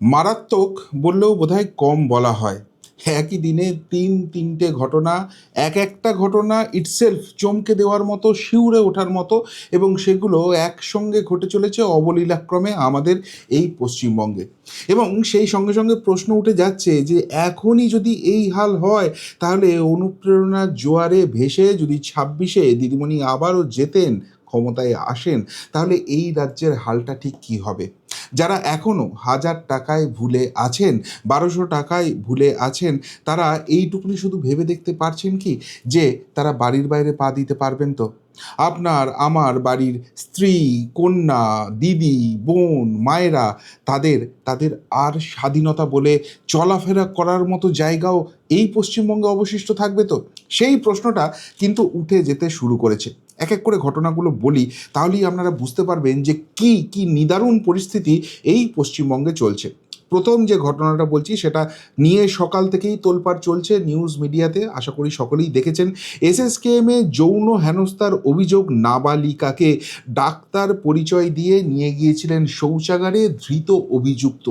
মারাত্মক বললেও বোধহয় কম বলা হয়। একই দিনে তিন তিনটে ঘটনা, এক একটা ঘটনা ইটসেলফ চমকে দেওয়ার মতো, শিউরে ওঠার মতো এবং সেগুলো একসঙ্গে ঘটে চলেছে অবলীলাক্রমে আমাদের এই পশ্চিমবঙ্গে। এবং সেই সঙ্গে সঙ্গে প্রশ্ন উঠে যাচ্ছে যে, এখনই যদি এই হাল হয়, তাহলে অনুপ্রেরণার জোয়ারে ভেসে যদি ছাব্বিশে দিদিমণি আবারও যেতেন, ক্ষমতায় আসেন, তাহলে এই রাজ্যের হালটা ঠিক কী হবে? যারা এখনও হাজার টাকায় ভুলে আছেন, বারোশো টাকায় ভুলে আছেন, তারা এইটুকুনি শুধু ভেবে দেখতে পারছেন কি? যে তারা বাড়ির বাইরে পা দিতে পারবেন তো? আপনার, আমার বাড়ির স্ত্রী, কন্যা, দিদি, বোন, মায়েরা, তাদের তাদের আর স্বাধীনতা বলে চলাফেরা করার মতো জায়গাও এই পশ্চিমবঙ্গে অবশিষ্ট থাকবে তো? সেই প্রশ্নটা কিন্তু উঠে যেতে শুরু করেছে। এক এক করে ঘটনাগুলো বলি, তাহলেই আপনারা বুঝতে পারবেন যে কি কি নিদারুণ পরিস্থিতি এই পশ্চিমবঙ্গে চলছে। প্রথম যে ঘটনাটা বলছি, সেটা নিয়ে সকাল থেকেই তোলপাড় চলছে নিউজ মিডিয়াতে আশা করি সকলেই দেখেছেন। এসএসকেএমে যৌন হেনস্থার অভিযোগ নাবালিকাকে ডাক্তার পরিচয় দিয়ে নিয়ে গিয়েছিলেন শৌচাগারে ধৃত অভিযুক্ত।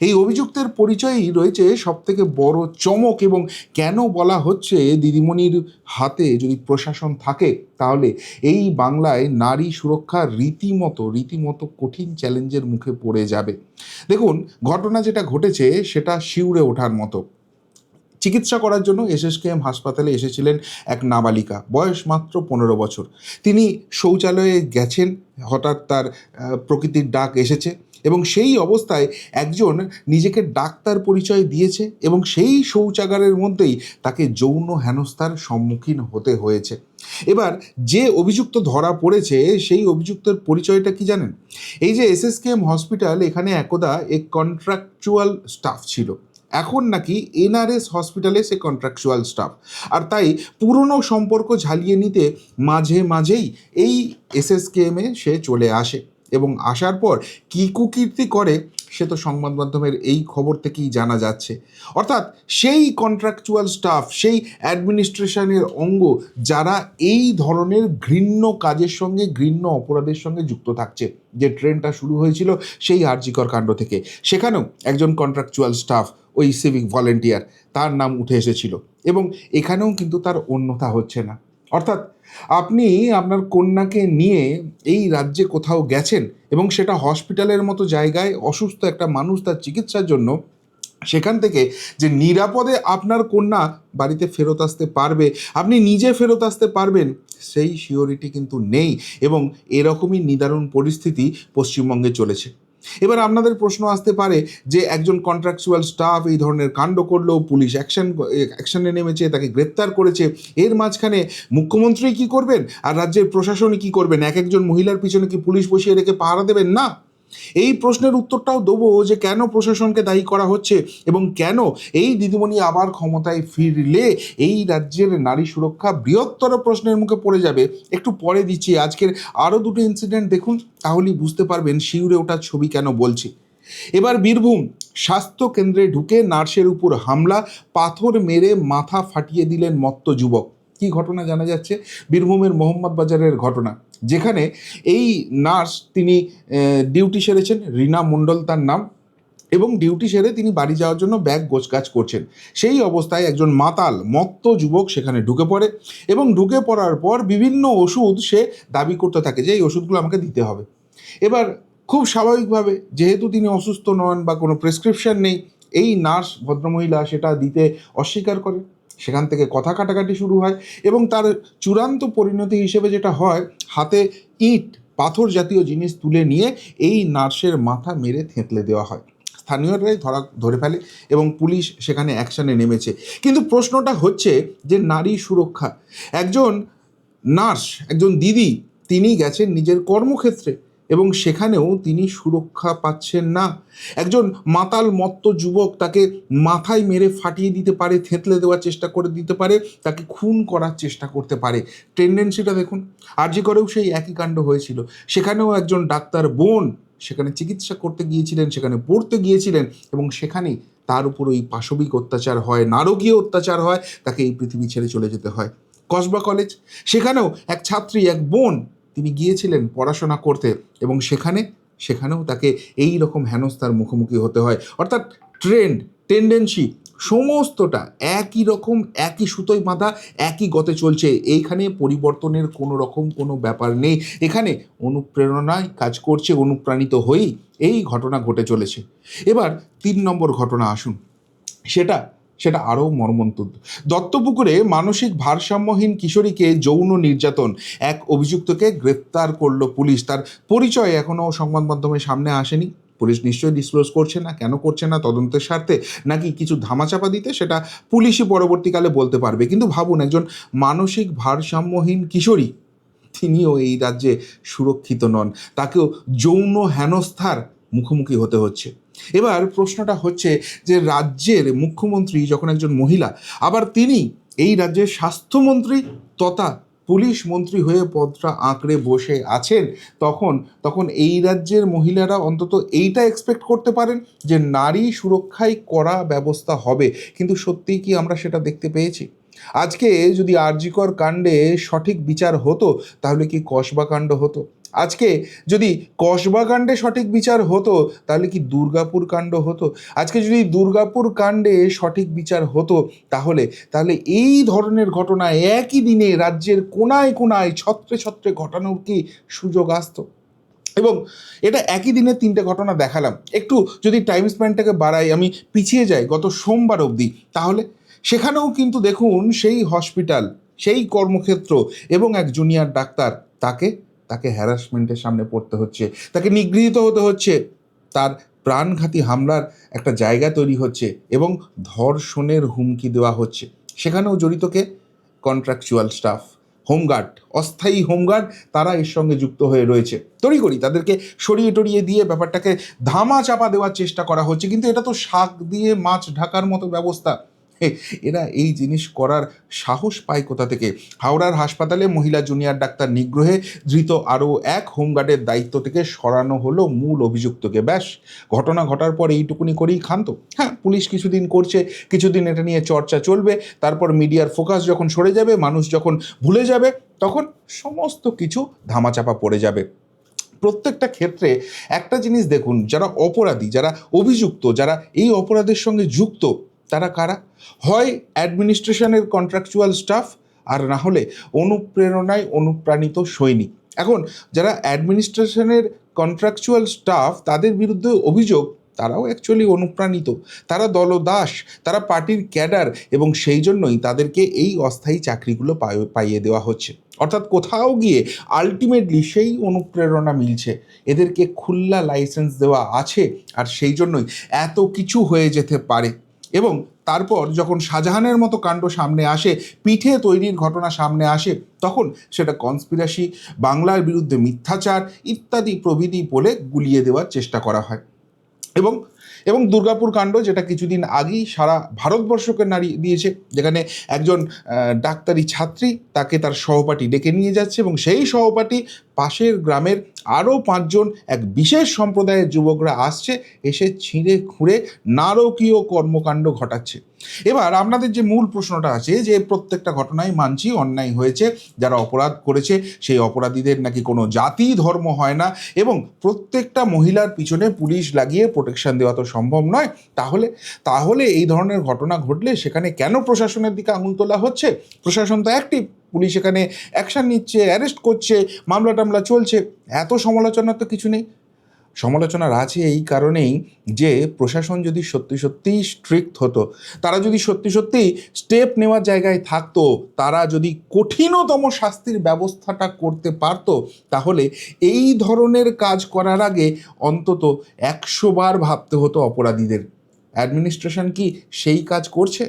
এই অভিযুক্তের পরিচয়ই রয়েছে সবথেকে বড় চমক এবং কেন বলা হচ্ছে দিদিমণির হাতে যদি প্রশাসন থাকে। তাহলে এই বাংলায় নারী সুরক্ষা রীতিমতো রীতিমতো কঠিন চ্যালেঞ্জের মুখে পড়ে যাবে। দেখুন, ঘটনা যেটা ঘটেছে সেটা শিউরে ওঠার মতো। চিকিৎসা করার জন্য এসএসকেএম হাসপাতালে এসেছিলেন এক নাবালিকা, বয়স মাত্র পনেরো বছর। তিনি শৌচালয়ে গেছেন, হঠাৎ তার প্রকৃতির ডাক এসেছে। এবং সেই অবস্থায় একজন নিজেকে ডাক্তার পরিচয় দিয়েছে এবং সেই শৌচাগারের মধ্যেই তাকে যৌন হেনস্থার সম্মুখীন হতে হয়েছে। এবার যে অভিযুক্ত ধরা পড়েছে, সেই অভিযুক্তের পরিচয়টা কি জানেন? এই যে এসএসকেএম হসপিটাল, এখানে একদা এক কন্ট্রাকচুয়াল স্টাফ ছিল। এখন নাকি এনআরএস হসপিটালে সে কন্ট্রাকচুয়াল স্টাফ আর তাই পুরনো সম্পর্ক ঝালিয়ে নিতে মাঝে মাঝেই এই এসএসকেএমে সে চলে আসে। এবং আসার পর কী কুকীর্তি করে সে তো সংবাদ মাধ্যমের এই খবর থেকেই জানা যাচ্ছে। অর্থাৎ সেই কন্ট্রাকচুয়াল স্টাফ সেই অ্যাডমিনিস্ট্রেশনের অঙ্গ যারা এই ধরনের ঘৃণ্য কাজের সঙ্গে, ঘৃণ্য অপরাধের সঙ্গে যুক্ত থাকছে। যে ট্রেনটা শুরু হয়েছিল সেই আর্জিকর কাণ্ড থেকে। সেখানেও একজন কন্ট্রাকচুয়াল স্টাফ ওই সিভিক ভলেন্টিয়ার তার নাম উঠে এসেছিল। এবং এখানেও কিন্তু তার অন্যথা হচ্ছে না। অর্থাৎ আপনি আপনার কন্যাকে নিয়ে এই রাজ্যে কোথাও গেছেন এবং সেটা হসপিটালের মতো জায়গায় অসুস্থ একটা মানুষ তার চিকিৎসার জন্য, সেখান থেকে যে নিরাপদে আপনার কন্যা বাড়িতে ফেরত আসতে পারবে, আপনি নিজে ফেরত আসতে পারবেন, সেই সিওরিটি কিন্তু নেই এবং এরকমই নিদারুণ পরিস্থিতি পশ্চিমবঙ্গে চলেছে। এবার আপনাদের প্রশ্ন আসতে পারে যে একজন কন্ট্রাকচুয়াল স্টাফ এই ধরনের কাণ্ড করল পুলিশ অ্যাকশন অ্যাকশনে নেমেছে, তাকে গ্রেপ্তার করেছে, এর মাঝখানে মুখ্যমন্ত্রী কি করবেন? আর রাজ্যের প্রশাসনই কি করবেন? এক একজন মহিলার পিছনে কি পুলিশ বসিয়ে রেখে পাহারা দেবেন? না। এই প্রশ্নের উত্তরটাও দেবো যে কেন প্রশাসনকে দায়ী করা হচ্ছে এবং কেন এই দিদিমণি আবার ক্ষমতায় ফিরলে এই রাজ্যের নারী সুরক্ষা বৃহত্তর প্রশ্নের মুখে পড়ে যাবে? একটু পরে দিচ্ছি। আজকের আরও দুটো ইনসিডেন্ট দেখুন, তাহলেই বুঝতে পারবেন শিউরে ওঠার ছবি কেন বলছি। এবার বীরভূম, স্বাস্থ্য কেন্দ্রে ঢুকে নার্সের উপর হামলা, পাথর মেরে মাথা ফাটিয়ে দিলেন মত্ত যুবক। কি ঘটনা জানা যাচ্ছে? বীরভূমের মোহাম্মদ বাজারের ঘটনা। যেখানে এই নার্স তিনি ডিউটি সেরেছেন। রিনা মণ্ডল তার নাম। এবং ডিউটি সেরে তিনি বাড়ি যাওয়ার জন্য ব্যাগ গোছগাছ করছেন। সেই অবস্থায় একজন মাতাল, মত্ত যুবক সেখানে ঢুকে পড়ে এবং ঢুকে পড়ার পর বিভিন্ন ওষুধ সে দাবি করতে থাকে যে, এই ওষুধগুলো আমাকে দিতে হবে। এবার খুব স্বাভাবিকভাবে, যেহেতু তিনি অসুস্থ নন বা কোনো প্রেসক্রিপশন নেই, এই নার্স ভদ্রমহিলা সেটা দিতে অস্বীকার করে। সেখান থেকে কথা কাটাকাটি শুরু হয় এবং তার চূড়ান্ত পরিণতি হিসেবে যেটা হয়, হাতে ইট, পাথর জাতীয় জিনিস তুলে নিয়ে এই নার্সের মাথা মেরে থেঁতলে দেওয়া হয়। স্থানীয়রাই ধরা, ধরে ফেলে এবং পুলিশ সেখানে অ্যাকশানে নেমেছে। কিন্তু প্রশ্নটা হচ্ছে যে নারী সুরক্ষা, একজন নার্স, একজন দিদি, তিনি গেছেন নিজের কর্মক্ষেত্রে। এবং সেখানেও তিনি সুরক্ষা পাচ্ছেন না। একজন মাতাল মত্ত যুবক তাকে মাথায় মেরে ফাটিয়ে দিতে পারে, থেঁতলে দেওয়ার চেষ্টা করে দিতে পারে, তাকে খুন করার চেষ্টা করতে পারে। টেন্ডেন্সিটা দেখুন আর আরজি করেও সেই একই কাণ্ড হয়েছিল। সেখানেও একজন ডাক্তার বোন সেখানে চিকিৎসা করতে গিয়েছিলেন, সেখানে পড়তে গিয়েছিলেন এবং সেখানেই তার উপর ওই পাশবিক অত্যাচার হয়, নারকীয় অত্যাচার হয়, তাকে এই পৃথিবী ছেড়ে চলে যেতে হয়। কসবা কলেজ, সেখানেও এক ছাত্রী, এক বোন তিনি গিয়েছিলেন পড়াশোনা করতে এবং সেখানে, সেখানেও তাকে এই রকম হেনস্থার মুখোমুখি হতে হয়। অর্থাৎ ট্রেন্ড টেন্ডেন্সি সমস্তটা একই রকম, একই সুতোয় বাঁধা, একই গতে চলছে। এইখানে পরিবর্তনের কোনো রকম কোনো ব্যাপার নেই। এখানে অনুপ্রেরণায় কাজ করছে, অনুপ্রাণিত হয়েই এই ঘটনা ঘটে চলেছে। এবার তিন নম্বর ঘটনা আসুন। সেটা সেটা আরও মর্মন্তুদ। দত্তপুকুরে মানসিক ভারসাম্যহীন কিশোরীকে যৌন নির্যাতন। এক অভিযুক্তকে গ্রেপ্তার করল পুলিশ। তার পরিচয় এখনও সংবাদ মাধ্যমে সামনে আসেনি। পুলিশ নিশ্চয়ই ডিসক্লোজ করছে না, কেন করছে না, তদন্তের স্বার্থে নাকি কিছু ধামাচাপা দিতে সেটা পুলিশই পরবর্তীকালে বলতে পারবে। কিন্তু ভাবুন, একজন মানসিক ভারসাম্যহীন কিশোরী, তিনিও এই রাজ্যে সুরক্ষিত নন। তাকেও যৌন হেনস্থার মুখোমুখি হতে হচ্ছে। এবার প্রশ্নটা হচ্ছে যে রাজ্যের মুখ্যমন্ত্রী যখন একজন মহিলা, আবার তিনি এই রাজ্যের স্বাস্থ্যমন্ত্রী তথা পুলিশ মন্ত্রী হয়ে পদটা আঁকড়ে বসে আছেন, তখন তখন এই রাজ্যের মহিলারা অন্তত এইটা এক্সপেক্ট করতে পারেন যে নারী সুরক্ষায় করা ব্যবস্থা হবে। কিন্তু সত্যিই কি আমরা সেটা দেখতে পেয়েছি? আজকে যদি আরজিকর কাণ্ডে সঠিক বিচার হতো, তাহলে কি কসবা কাণ্ড হতো? আজকে যদি কসবা কাণ্ডে সঠিক বিচার হতো, তাহলে কি দুর্গাপুর কাণ্ড হতো? আজকে যদি দুর্গাপুর কাণ্ডে সঠিক বিচার হতো, তাহলে তাহলে এই ধরনের ঘটনা একই দিনে রাজ্যের কোনায় কোনায় ছত্রে ছত্রে ঘটানোর কি সুযোগ আসতো? এবং এটা একই দিনে তিনটে ঘটনা দেখালাম। একটু যদি টাইম স্প্যানটাকে বাড়াই, আমি পিছিয়ে যাই গত সোমবার অবধি, তাহলে সেখানেও কিন্তু দেখুন সেই হসপিটাল সেই কর্মক্ষেত্র এবং এক জুনিয়র ডাক্তার, তাকে তাকে হ্যারাসমেন্টের সামনে পড়তে হচ্ছে, তাকে নিগৃহীত হতে হচ্ছে। তার প্রাণঘাতী হামলার একটা জায়গা তৈরি হচ্ছে এবং ধর্ষণের হুমকি দেওয়া হচ্ছে। সেখানেও জড়িতকে কন্ট্রাকচুয়াল স্টাফ হোমগার্ড অস্থায়ী হোমগার্ড তারা এর সঙ্গে যুক্ত হয়ে রয়েছে। তড়িঘড়ি তাদেরকে সরিয়ে টরিয়ে দিয়ে ব্যাপারটাকে ধামা চাপা দেওয়ার চেষ্টা করা হচ্ছে, কিন্তু এটা তো শাক দিয়ে মাছ ঢাকার মতো ব্যবস্থা। এরা এই জিনিস করার সাহস পায় কোথা থেকে? হাওড়ার হাসপাতালে মহিলা জুনিয়র ডাক্তার নিগ্রহে ধৃত আরও এক হোমগার্ডের দায়িত্ব থেকে সরানো হলো মূল অভিযুক্তকে। ব্যাস, ঘটনা ঘটার পর এইটুকুনি করেই ক্ষান্ত হ্যাঁ পুলিশ কিছুদিন করছে, কিছুদিন এটা নিয়ে চর্চা চলবে, তারপর মিডিয়ার ফোকাস যখন সরে যাবে, মানুষ যখন ভুলে যাবে, তখন সমস্ত কিছু ধামাচাপা পড়ে যাবে। প্রত্যেকটা ক্ষেত্রে একটা জিনিস দেখুন, যারা অপরাধী, যারা অভিযুক্ত, যারা এই অপরাধের সঙ্গে যুক্ত তারা কারা? হয় অ্যাডমিনিস্ট্রেশনের কন্ট্রাকচুয়াল স্টাফ আর না হলে অনুপ্রেরণায় অনুপ্রাণিত সৈনিক। এখন যারা অ্যাডমিনিস্ট্রেশনের কন্ট্রাকচুয়াল স্টাফ তাদের বিরুদ্ধে অভিযোগ, তারাও অ্যাকচুয়ালি অনুপ্রাণিত। তারা দলদাস, তারা পার্টির ক্যাডার এবং সেই জন্যই তাদেরকে এই অস্থায়ী চাকরিগুলো পাই- পাইয়ে দেওয়া হচ্ছে। অর্থাৎ কোথাও গিয়ে আলটিমেটলি সেই অনুপ্রেরণা মিলছে। এদেরকে খুল্লা লাইসেন্স দেওয়া আছে আর সেই জন্যই এত কিছু হয়ে যেতে পারে। এবং তারপর যখন শাহজাহানের মতো কাণ্ড সামনে আসে, পিঠে তৈরির ঘটনা সামনে আসে, তখন সেটা কনস্পিরাসি বাংলার বিরুদ্ধে মিথ্যাচার ইত্যাদি প্রভৃতি বলে গুলিয়ে দেওয়ার চেষ্টা করা হয়। এবং এবং দুর্গাপুর কাণ্ড যেটা কিছুদিন আগেই সারা ভারতবর্ষকে নারী দিয়েছে, যেখানে একজন ডাক্তারি ছাত্রী তাকে তার সহপাঠী ডেকে নিয়ে যাচ্ছে এবং সেই সহপাঠী পাশের গ্রামের আরও পাঁচজন এক বিশেষ সম্প্রদায়ের যুবকরা আসছে, এসে ছিঁড়ে খুঁড়ে নারকীয় কর্মকাণ্ড ঘটাচ্ছে। এবার আপনাদের যে মূল প্রশ্নটা আছে যে প্রত্যেকটা ঘটনায় মানছি, অন্যায় হয়েছে, যারা অপরাধ করেছে, সেই অপরাধীদের নাকি কোনো জাতি ধর্ম হয় না এবং প্রত্যেকটা মহিলার পিছনে পুলিশ লাগিয়ে প্রোটেকশন দেওয়া তো সম্ভব নয়, তাহলে তাহলে এই ধরনের ঘটনা ঘটলে সেখানে কেন প্রশাসনের দিকে আঙুল তোলা হচ্ছে? প্রশাসন তো অ্যাক্টিভ পুলিশ এখানে অ্যাকশন নিচ্ছে অ্যারেস্ট করছে, মামলা টামলা চলছে। এত সমালোচনার তো কিছু নেই। সমালোচনার আছে এই কারণেই যে প্রশাসন যদি সত্যি সত্যিই স্ট্রিক্ট হতো, তারা যদি সত্যি সত্যি স্টেপ নেওয়ার জায়গায় থাকতো, তারা যদি কঠিনতম শাস্তির ব্যবস্থাটা করতে পারতো, তাহলে এই ধরনের কাজ করার আগে অন্তত একশো বার ভাবতে হতো অপরাধীদের। অ্যাডমিনিস্ট্রেশন কি সেই কাজ করছে?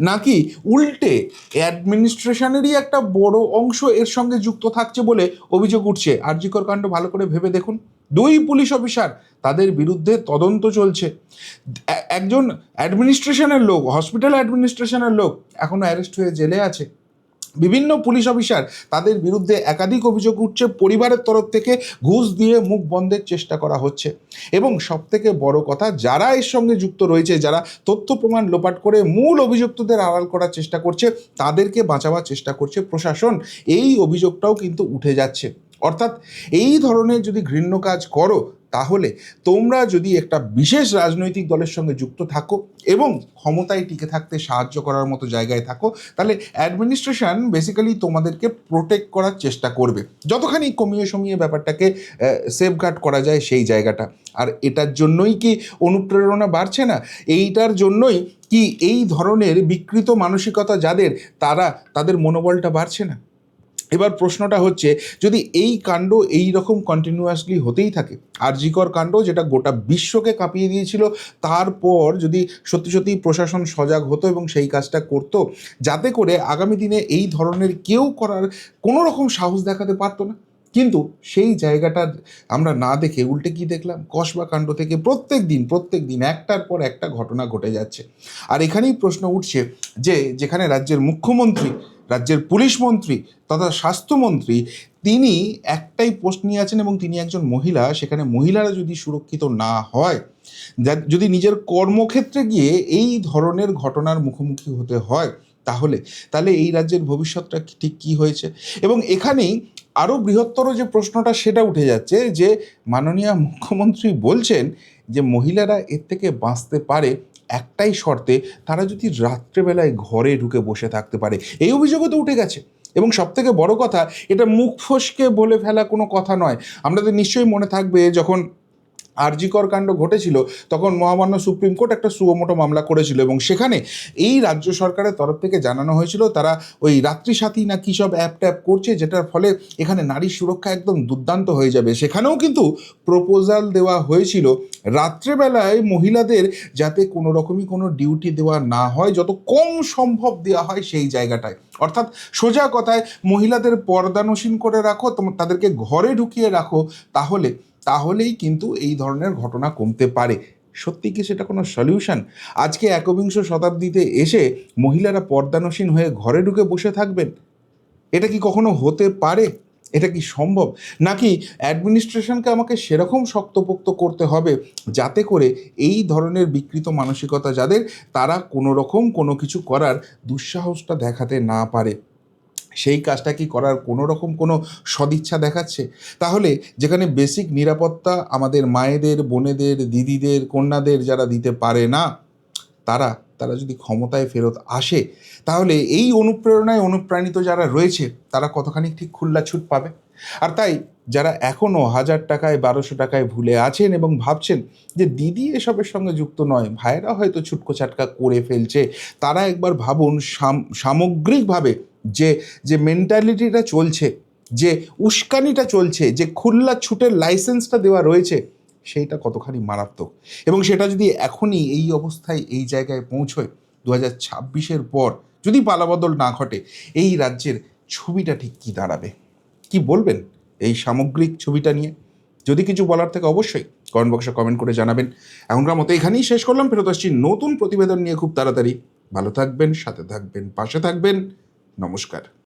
নাকি উল্টে অ্যাডমিনিস্ট্রেশনেরই একটা বড় অংশ এর সঙ্গে যুক্ত থাকছে বলে অভিযোগ উঠছে। আরজিকর কাণ্ড ভালো করে ভেবে দেখুন। দুই পুলিশ অফিসার তাদের বিরুদ্ধে তদন্ত চলছে। একজন অ্যাডমিনিস্ট্রেশনের লোক হসপিটাল অ্যাডমিনিস্ট্রেশনের লোক এখনও অ্যারেস্ট হয়ে জেলে আছে। বিভিন্ন পুলিশ অফিসার তাদের বিরুদ্ধে একাধিক অভিযোগ উঠছে। পরিবারের তরফ থেকে ঘুষ দিয়ে মুখ বন্ধের চেষ্টা করা হচ্ছে। এবং সব থেকে বড় কথা, যারা এর সঙ্গে যুক্ত রয়েছে, যারা তথ্য প্রমাণ লোপাট করে মূল অভিযুক্তদের আড়াল করার চেষ্টা করছে, তাদেরকে বাঁচাবার চেষ্টা করছে প্রশাসন। এই অভিযোগটাও কিন্তু উঠে যাচ্ছে। অর্থাৎ এই ধরনের যদি ঘৃণ্য কাজ করো, তাহলে তোমরা যদি একটা বিশেষ রাজনৈতিক দলের সঙ্গে যুক্ত থাকো এবং ক্ষমতায় টিকে থাকতে সাহায্য করার মতো জায়গায় থাকো, তাহলে অ্যাডমিনিস্ট্রেশন বেসিক্যালি তোমাদেরকে প্রোটেক্ট করার চেষ্টা করবে। যতখানি কমিয়ে সমিয়ে ব্যাপারটাকে সেফগার্ড করা যায় সেই জায়গাটা। আর এটার জন্যই কি অনুপ্রেরণা বাড়ছে না? এইটার জন্যই কি এই ধরনের বিকৃত মানসিকতা যাদের, তারা, তাদের মনোবলটা বাড়ছে না? এবার প্রশ্নটা হচ্ছে, যদি এই কাণ্ড এই রকম কন্টিনিউয়াসলি হতেই থাকে, আরজিকর কাণ্ড যেটা গোটা বিশ্বকে কাঁপিয়ে দিয়েছিল, তারপর যদি সত্যি সত্যি প্রশাসন সজাগ হতো এবং সেই কাজটা করতো, যাতে করে আগামী দিনে এই ধরনের কেউ করার কোনো রকম সাহস দেখাতে পারতো না। কিন্তু সেই জায়গাটা আমরা না দেখে উল্টে কি দেখলাম? কসবা কাণ্ড থেকে প্রত্যেক দিন প্রত্যেক দিন একটার পর একটা ঘটনা ঘটে যাচ্ছে। আর এখানেই প্রশ্ন উঠছে যে, যেখানে রাজ্যের মুখ্যমন্ত্রী রাজ্যের পুলিশ মন্ত্রী তথা স্বাস্থ্যমন্ত্রী তিনি একটাই পোস্ট নিয়ে আছেন এবং তিনি একজন মহিলা, সেখানে মহিলারা যদি সুরক্ষিত না হয় যদি নিজের কর্মক্ষেত্রে গিয়ে এই ধরনের ঘটনার মুখোমুখি হতে হয়, তাহলে তাহলে এই রাজ্যের ভবিষ্যৎটা ঠিক কী হয়েছে? এবং এখানেই আরও বৃহত্তর যে প্রশ্নটা সেটা উঠে যাচ্ছে যে, মাননীয় মুখ্যমন্ত্রী বলছেন যে, মহিলারা এর থেকে বাঁচতে পারে একটাই শর্তে তারা যদি রাত্রেবেলায় ঘরে ঢুকে বসে থাকতে পারে। এই অভিযোগও তো উঠে গেছে। এবং সবথেকে বড় কথা, এটা মুখ ফসকে বলে ফেলা কোনো কথা নয়। আমাদের নিশ্চয়ই মনে থাকবে যখন আরজিকর কাণ্ড ঘটেছিল, তখন মহামান্য সুপ্রিম কোর্ট একটা সুমোটো মামলা করেছিল এবং সেখানে এই রাজ্য সরকারের তরফ থেকে জানানো হয়েছিল তারা ওই রাত্রি সাথী না কী সব অ্যাপ ট্যাপ করছে, যেটার ফলে এখানে নারী সুরক্ষা একদম দুর্দান্ত হয়ে যাবে। সেখানেও কিন্তু প্রপোজাল দেওয়া হয়েছিল, রাত্রেবেলায় মহিলাদের যাতে কোনো রকমই কোনো ডিউটি দেওয়া না হয়, যত কম সম্ভব দেওয়া হয় সেই জায়গাটায়। অর্থাৎ সোজা কথায় মহিলাদের পর্দানসীন করে রাখো তাদেরকে ঘরে ঢুকিয়ে রাখো, তাহলে তাহলেই কিন্তু এই ধরনের ঘটনা কমতে পারে। সত্যি কি সেটা কোনো সলিউশন? আজকে একবিংশ শতাব্দীতে এসে মহিলারা পর্দানসীন হয়ে ঘরে ঢুকে বসে থাকবেন। এটা কি কখনো হতে পারে? এটা কি সম্ভব? নাকি অ্যাডমিনিস্ট্রেশনকে আমাকে সেরকম শক্তপোক্ত করতে হবে যাতে করে এই ধরনের বিকৃত মানসিকতা যাদের, তারা কোনো রকম কোনো কিছু করার দুঃসাহসটা দেখাতে না পারে? সেই কাজটা কি করার কোনো রকম কোনো সদিচ্ছা দেখাচ্ছে? তাহলে যেখানে বেসিক নিরাপত্তা আমাদের মায়েদের, বোনেদের, দিদিদের, কন্যাদের যারা দিতে পারে না, তারা তারা যদি ক্ষমতায় ফেরত আসে, তাহলে এই অনুপ্রেরণায় অনুপ্রাণিত যারা রয়েছে, তারা কতখানি ঠিক খুল্লা ছুট পাবে? আর তাই যারা এখনও হাজার টাকায়, বারোশো টাকায় ভুলে আছেন এবং ভাবছেন যে দিদি এসবের সঙ্গে যুক্ত নয় ভাইরা হয়তো ছুটকো ছাটকা করে ফেলছে, তারা একবার ভাবুন সাম- সামগ্রিকভাবে যে যে মেন্টালিটিটা চলছে, যে উস্কানিটা চলছে, যে খুল্লা ছুটের লাইসেন্সটা দেওয়া রয়েছে, সেইটা কতখানি মারাত্মক? এবং সেটা যদি এখনই এই অবস্থায় এই জায়গায় পৌঁছয় দু হাজার ছাব্বিশের পর যদি পালাবদল না ঘটে, এই রাজ্যের ছবিটা ঠিক কী দাঁড়াবে? কি বলবেন এই সামগ্রিক ছবিটা নিয়ে? যদি কিছু বলার থেকে অবশ্যই কমেন্ট বক্সে কমেন্ট করে জানাবেন। এখনকার মতো এখানেই শেষ করলাম। ফেরত আসছি নতুন প্রতিবেদন নিয়ে খুব তাড়াতাড়ি। ভালো থাকবেন, সাথে থাকবেন, পাশে থাকবেন। নমস্কার